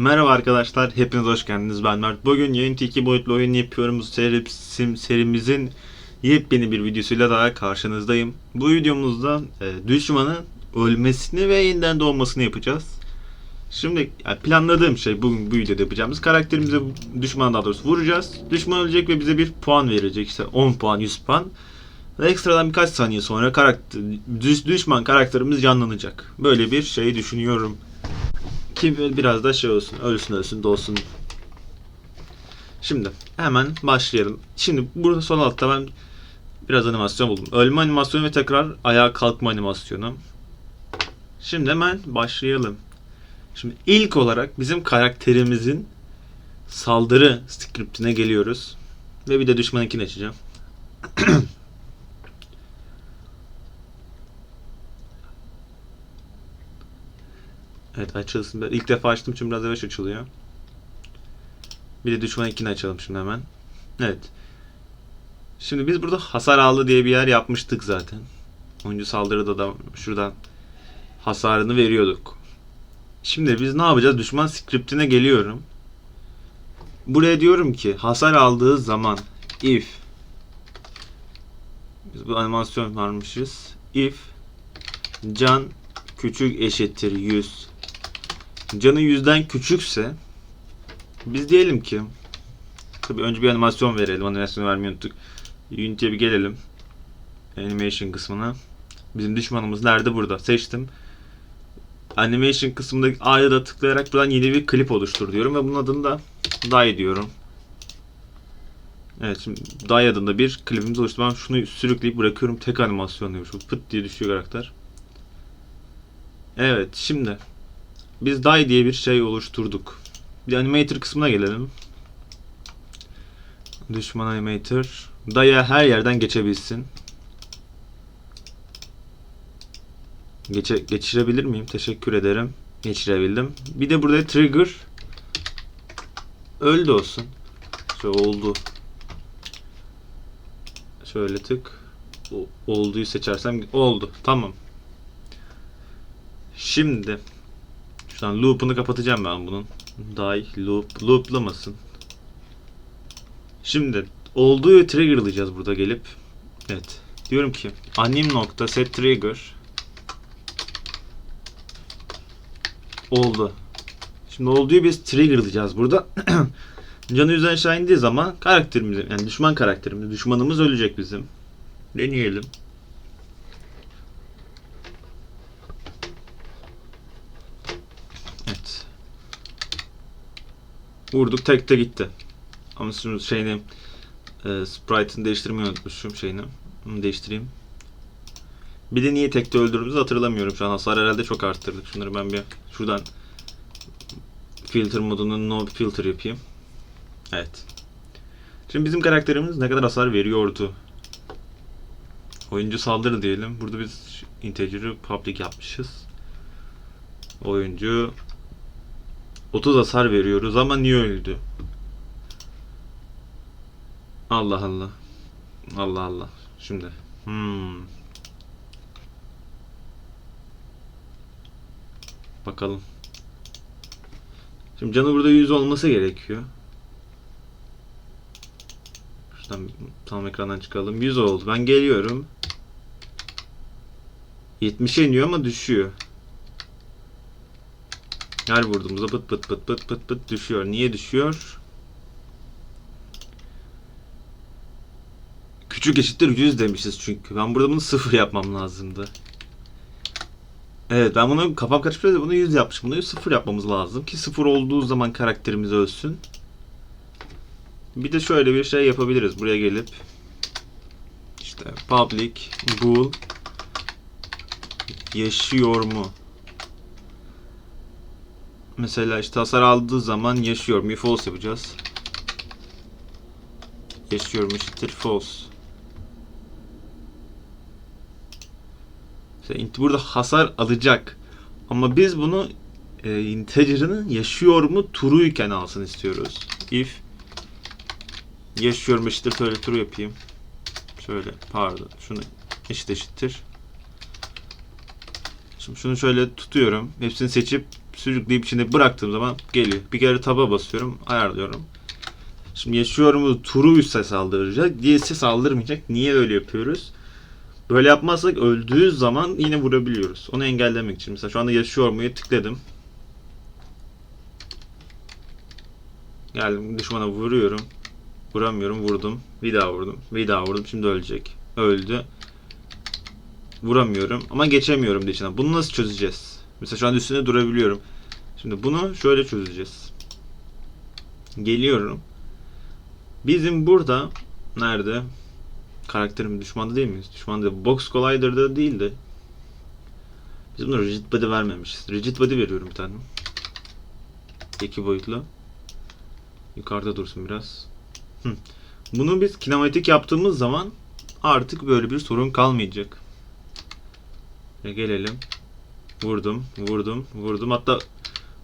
Merhaba arkadaşlar, hepiniz hoş geldiniz. Ben Mert. Bugün Unity 2 boyutlu oyun yapıyoruz. Seri, sim, serimizin yepyeni bir videosuyla daha karşınızdayım. Bu videomuzda e, düşmanın ölmesini ve yeniden doğmasını yapacağız. Şimdi yani planladığım şey bugün bu videoda yapacağımız karakterimize düşman daha doğrusu vuracağız. Düşman ölecek ve bize bir puan verecek. İşte 10 puan, 100 puan. Ve ekstradan birkaç saniye sonra karakter, düş- düşman karakterimiz canlanacak. Böyle bir şey düşünüyorum. Ki böyle biraz da şey olsun. Ölsün ölsün dolsun. Şimdi hemen başlayalım. Şimdi burada sol altta ben biraz animasyon buldum. Ölme animasyonu ve tekrar ayağa kalkma animasyonu. Şimdi hemen başlayalım. Şimdi ilk olarak bizim karakterimizin saldırı skriptine geliyoruz. Ve bir de düşmanınkini açacağım. Evet açılsın. İlk defa açtım için biraz yavaş açılıyor. Bir de düşman ikini açalım şimdi hemen. Evet. Şimdi biz burada hasar aldı diye bir yer yapmıştık zaten. Oyuncu saldırıda da şuradan hasarını veriyorduk. Şimdi biz ne yapacağız? Düşman skriptine geliyorum. Buraya diyorum ki hasar aldığı zaman if biz bu animasyon varmışız. If can küçük eşittir 100 canı yüzden küçükse biz diyelim ki tabii önce bir animasyon verelim. Animasyon vermeyi unuttuk. Unity'ye bir gelelim. Animation kısmına. Bizim düşmanımız nerede? Burada. Seçtim. Animation kısmındaki A'ya da tıklayarak buradan yeni bir klip oluştur diyorum ve bunun adını da Die diyorum. Evet şimdi Die adında bir klibimiz oluştu. Ben şunu sürükleyip bırakıyorum. Tek animasyon diyor. Şu pıt diye düşüyor karakter. Evet şimdi biz die diye bir şey oluşturduk. Bir animator kısmına gelelim. Düşman animator. Die'ye her yerden geçebilsin. Geçe, geçirebilir miyim? Teşekkür ederim. Geçirebildim. Bir de burada trigger öldü olsun. Şöyle oldu. Şöyle tık. O- Olduğu seçersem oldu. Tamam. Şimdi şuradan loop'unu kapatacağım ben bunun. Die loop looplamasın. Şimdi olduğu triggerlayacağız burada gelip. Evet. Diyorum ki anim nokta set trigger oldu. Şimdi olduğu biz triggerlayacağız burada. Canı yüzden aşağı indiği zaman karakterimiz yani düşman karakterimiz düşmanımız ölecek bizim. Deneyelim. Evet. Vurduk tek de gitti. Ama şimdi şeyini e, sprite'ını değiştirmeyi unutmuşum şeyini. Onu değiştireyim. Bir de niye tekte öldürdüğümüzü hatırlamıyorum şu an. Hasar herhalde çok arttırdık. Şunları ben bir şuradan filter modunu no filter yapayım. Evet. Şimdi bizim karakterimiz ne kadar hasar veriyordu? Oyuncu saldırı diyelim. Burada biz integer'ı public yapmışız. Oyuncu 30 hasar veriyoruz ama niye öldü? Allah Allah. Allah Allah. Şimdi. Hmm. Bakalım. Şimdi canı burada 100 olması gerekiyor. Şuradan tam ekrandan çıkalım. 100 oldu. Ben geliyorum. 70'e iniyor ama düşüyor. Her vurduğumuzda pıt pıt pıt pıt pıt pıt düşüyor. Niye düşüyor? Küçük eşittir 100 demişiz çünkü. Ben burada bunu sıfır yapmam lazımdı. Evet ben bunu kafam karıştırıyor da bunu 100 yapmışım. Bunu 0 yapmamız lazım ki 0 olduğu zaman karakterimiz ölsün. Bir de şöyle bir şey yapabiliriz. Buraya gelip işte public bool yaşıyor mu? Mesela işte hasar aldığı zaman yaşıyor mu? False yapacağız. Yaşıyor mu eşittir false. İşte int- burada hasar alacak. Ama biz bunu e, integer'ını yaşıyor mu true'yken alsın istiyoruz. If yaşıyor mu eşittir şöyle true yapayım. Şöyle pardon şunu eşit eşittir. Şimdi şunu şöyle tutuyorum. Hepsini seçip sürükleyip içinde bıraktığım zaman geliyor. Bir kere taba basıyorum, ayarlıyorum. Şimdi yaşıyorumu turuysa saldıracak, değilse saldırmayacak. Niye öyle yapıyoruz? Böyle yapmazsak öldüğü zaman yine vurabiliyoruz. Onu engellemek için. Mesela şu anda yaşıyor muyu tıkladım. Geldim düşmana vuruyorum. Vuramıyorum vurdum. Bir daha vurdum. Bir daha vurdum. Şimdi ölecek. Öldü. Vuramıyorum ama geçemiyorum da içinden. Bunu nasıl çözeceğiz? Mesela şu an üstünde durabiliyorum. Şimdi bunu şöyle çözeceğiz. Geliyorum. Bizim burada nerede? Karakterim düşmanda değil miyiz? Düşmanda Box Collider'da değil de biz buna rigid body vermemişiz. Rigid body veriyorum bir tane. İki boyutlu. Yukarıda dursun biraz. Bunu biz kinematik yaptığımız zaman artık böyle bir sorun kalmayacak. Ve gelelim. Vurdum, vurdum, vurdum. Hatta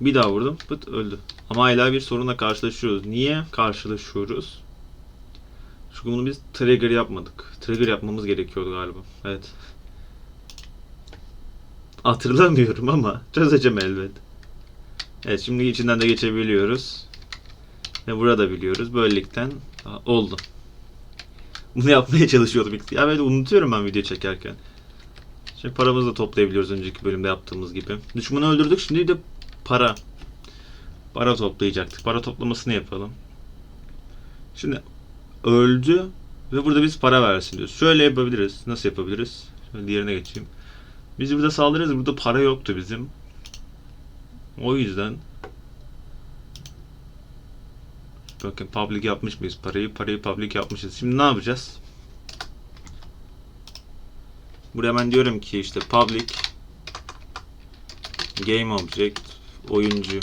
bir daha vurdum. Pıt öldü. Ama hala bir sorunla karşılaşıyoruz. Niye karşılaşıyoruz? Çünkü bunu biz trigger yapmadık. Trigger yapmamız gerekiyordu galiba. Evet. Hatırlamıyorum ama çözeceğim elbet. Evet şimdi içinden de geçebiliyoruz. Ve burada biliyoruz. Böylelikten oldu. Bunu yapmaya çalışıyordum. Ya evet unutuyorum ben video çekerken. Şimdi paramızı da toplayabiliyoruz önceki bölümde yaptığımız gibi. Düşmanı öldürdük şimdi de para. Para toplayacaktık. Para toplamasını yapalım. Şimdi öldü ve burada biz para versin diyoruz. Şöyle yapabiliriz. Nasıl yapabiliriz? Şöyle diğerine geçeyim. Biz burada saldırırız. Burada para yoktu bizim. O yüzden Bakın public yapmış mıyız parayı? Parayı public yapmışız. Şimdi ne yapacağız? Buraya hemen diyorum ki işte public game object oyuncu.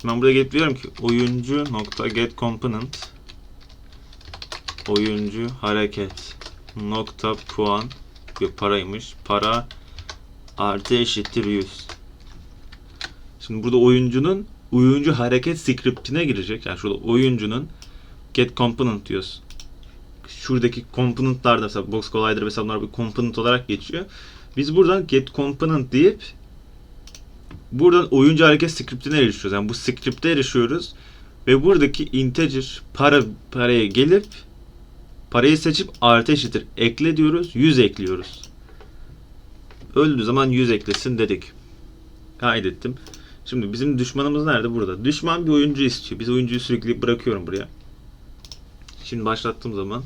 Şimdi ben buraya gelip diyorum ki oyuncu nokta get component oyuncu hareket nokta puan. Yok paraymış. Para artı eşittir 100 şimdi burada oyuncunun oyuncu hareket scriptine girecek. Yani şurada oyuncunun get component diyoruz şuradaki component'larda mesela box collider mesela bunlar bir component olarak geçiyor biz buradan get component deyip buradan oyuncu hareket scriptine erişiyoruz. Yani bu script'e erişiyoruz ve buradaki integer para paraya gelip parayı seçip artı eşittir ekle diyoruz. 100 ekliyoruz. Öldüğü zaman 100 eklesin dedik. Kaydettim. Şimdi bizim düşmanımız nerede? Burada. Düşman bir oyuncu istiyor. Biz oyuncuyu sürekli bırakıyorum buraya. Şimdi başlattığım zaman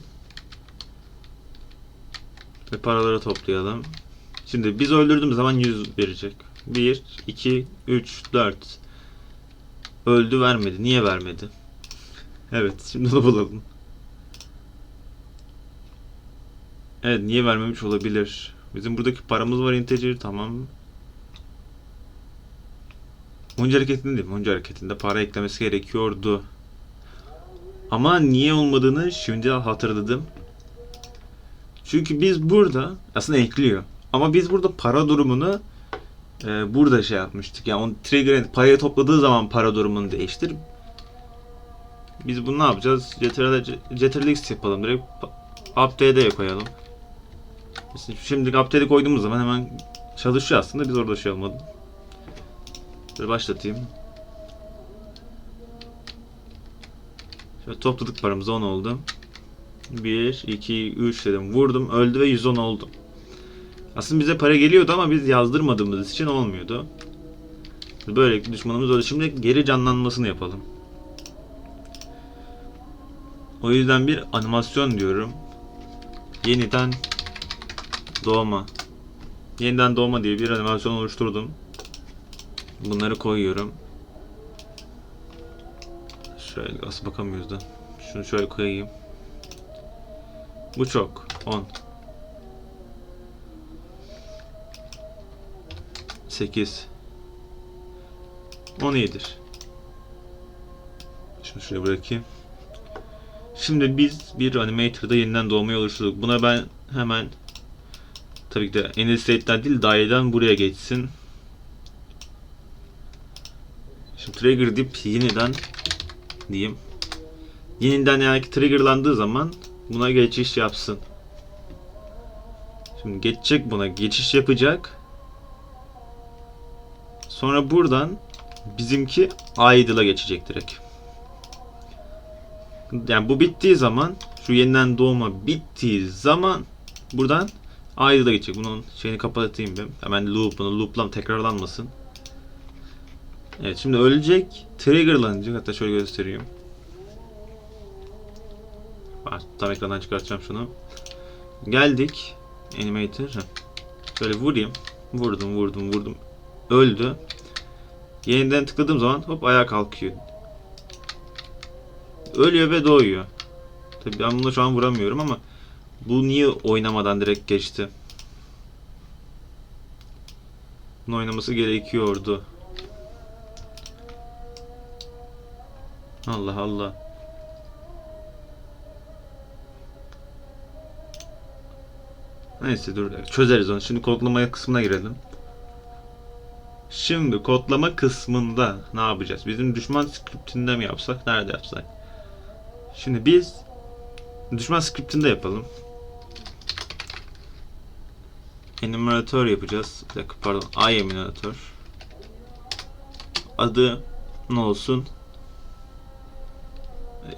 ve paraları toplayalım. Şimdi biz öldürdüğümüz zaman 100 verecek. 1, 2, 3, 4. Öldü vermedi. Niye vermedi? Evet şimdi onu bulalım. Evet niye vermemiş olabilir? Bizim buradaki paramız var integer tamam. Oyuncu hareketinde değil mi? Oyuncu hareketinde para eklemesi gerekiyordu. Ama niye olmadığını şimdi hatırladım. Çünkü biz burada aslında ekliyor. Ama biz burada para durumunu e, burada şey yapmıştık. Yani onu trigger parayı topladığı zaman para durumunu değiştir. Biz bunu ne yapacağız? Ctrl Ctrl X yapalım direkt. Update'e koyalım. Şimdi update'e koyduğumuz zaman hemen çalışıyor aslında. Biz orada şey olmadı. Şöyle başlatayım. Şöyle topladık paramızı 10 oldu. 1, 2, 3 dedim. Vurdum. Öldü ve 110 oldu. Aslında bize para geliyordu ama biz yazdırmadığımız için olmuyordu. Böylelikle düşmanımız öldü. Şimdi geri canlanmasını yapalım. O yüzden bir animasyon diyorum. Yeniden doğma. Yeniden doğma diye bir animasyon oluşturdum. Bunları koyuyorum. Şöyle asıl bakamıyoruz da. Şunu şöyle koyayım. Bu çok. 10. 8 10 iyidir. Şunu şuraya bırakayım. Şimdi biz bir animator'da yeniden doğmayı oluşturduk. Buna ben hemen tabii ki de en state'den değil dahilden buraya geçsin. Şimdi trigger deyip yeniden diyeyim. Yeniden yani triggerlandığı zaman buna geçiş yapsın. Şimdi geçecek buna geçiş yapacak. Sonra buradan bizimki Idle'a geçecek direkt. Yani bu bittiği zaman şu yeniden doğma bittiği zaman buradan Idle'a geçecek. Bunun şeyini kapatayım ben. Hemen loop'unu loop'lam tekrarlanmasın. Evet şimdi ölecek. Triggerlanacak. Hatta şöyle göstereyim. Tam ekrandan çıkartacağım şunu. Geldik. Animator. Heh. Şöyle vurayım. Vurdum vurdum vurdum. Öldü. Yeniden tıkladığım zaman hop ayağa kalkıyor. Ölüyor ve doğuyor. Tabii ben bunu şu an vuramıyorum ama bu niye oynamadan direkt geçti? Bunun oynaması gerekiyordu. Allah Allah. Neyse dur çözeriz onu. Şimdi kodlama kısmına girelim. Şimdi kodlama kısmında ne yapacağız? Bizim düşman skriptinde mi yapsak? Nerede yapsak? Şimdi biz düşman skriptinde yapalım. Enumerator yapacağız. Bir dakika pardon. I emulator. Adı ne olsun?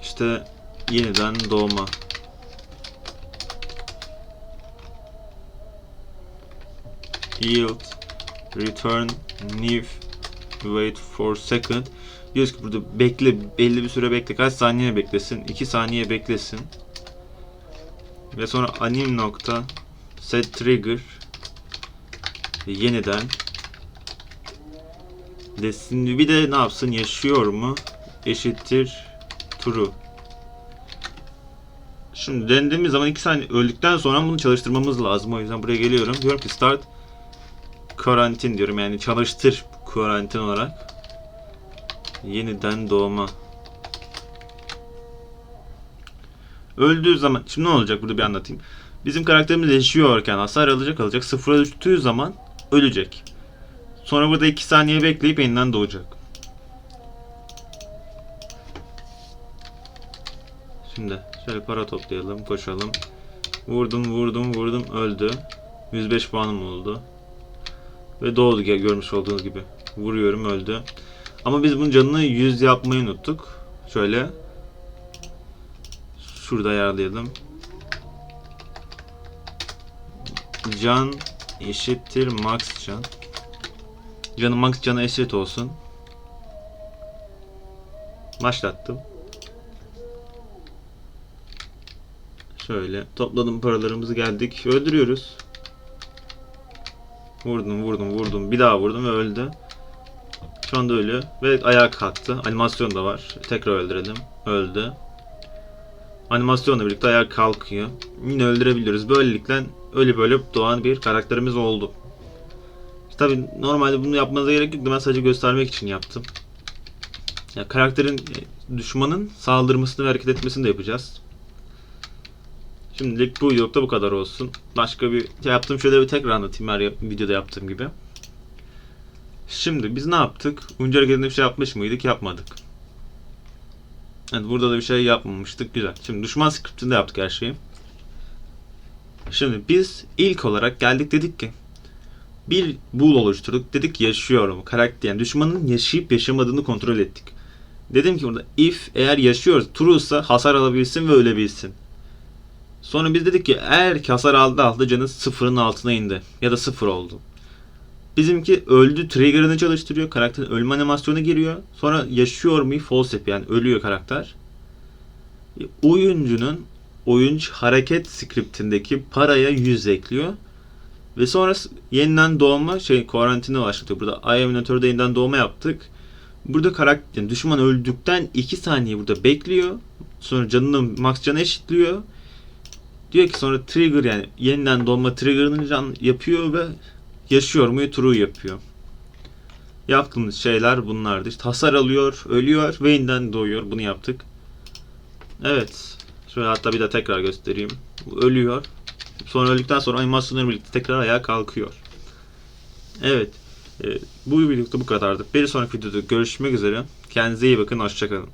İşte yeniden doğma. Yield return new wait for second. Diyoruz ki burada bekle belli bir süre bekle. Kaç saniye beklesin? 2 saniye beklesin. Ve sonra anim nokta set trigger yeniden. Desin bir de ne yapsın? Yaşıyor mu? Eşittir true. Şimdi denediğimiz zaman 2 saniye öldükten sonra bunu çalıştırmamız lazım. O yüzden buraya geliyorum. Diyorum ki start karantin diyorum. Yani çalıştır karantin olarak. Yeniden doğma. Öldüğü zaman şimdi ne olacak burada bir anlatayım. Bizim karakterimiz yaşıyorken hasar alacak alacak. Sıfıra düştüğü zaman ölecek. Sonra burada 2 saniye bekleyip yeniden doğacak. Şimdi şöyle para toplayalım, koşalım. Vurdum, vurdum, vurdum, öldü. 105 puanım oldu. Ve doğdu görmüş olduğunuz gibi. Vuruyorum, öldü. Ama biz bunun canını 100 yapmayı unuttuk. Şöyle. Şurada ayarlayalım. Can eşittir max can. Canı max cana eşit olsun. Başlattım. Şöyle topladım paralarımızı geldik. Öldürüyoruz. Vurdum vurdum vurdum. Bir daha vurdum ve öldü. Şu anda ölü. Ve ayağa kalktı. Animasyon da var. Tekrar öldürelim. Öldü. Animasyonla birlikte ayağa kalkıyor. Yine öldürebiliyoruz. Böylelikle ölü böyle doğan bir karakterimiz oldu. Tabi normalde bunu yapmanıza gerek yok. Ben sadece göstermek için yaptım. Ya karakterin e, düşmanın saldırmasını ve hareket etmesini de yapacağız. Şimdilik bu videolukta bu kadar olsun. Başka bir şey yaptım şöyle bir tekrar anlatayım her videoda yaptığım gibi. Şimdi biz ne yaptık? Oyuncu hareketinde bir şey yapmış mıydık? Yapmadık. Evet burada da bir şey yapmamıştık. Güzel. Şimdi düşman skriptinde yaptık her şeyi. Şimdi biz ilk olarak geldik dedik ki bir bool oluşturduk. Dedik ki yaşıyor mu? Karakter yani düşmanın yaşayıp yaşamadığını kontrol ettik. Dedim ki burada if eğer yaşıyor true ise hasar alabilsin ve ölebilsin. Sonra biz dedik ki eğer ki hasar aldı aldı canı sıfırın altına indi. Ya da sıfır oldu. Bizimki öldü trigger'ını çalıştırıyor. Karakterin ölme animasyonu giriyor. Sonra yaşıyor mu false yapıyor. Yani ölüyor karakter. Oyuncunun oyuncu hareket skriptindeki paraya 100 ekliyor. Ve sonra yeniden doğma şey karantini başlatıyor. Burada I Emulator'da yeniden doğma yaptık. Burada karakter yani düşman öldükten 2 saniye burada bekliyor. Sonra canını max canı eşitliyor. Diyor ki sonra trigger yani yeniden dolma trigger'ını can yapıyor ve yaşıyor mu true yapıyor. Yaptığımız şeyler bunlardı. İşte hasar alıyor, ölüyor ve yeniden doğuyor. Bunu yaptık. Evet. Şöyle hatta bir de tekrar göstereyim. Ölüyor. Sonra öldükten sonra animasyonlarla birlikte tekrar ayağa kalkıyor. Evet. E, bu videolukta bu kadardı. Bir sonraki videoda görüşmek üzere. Kendinize iyi bakın. Hoşçakalın.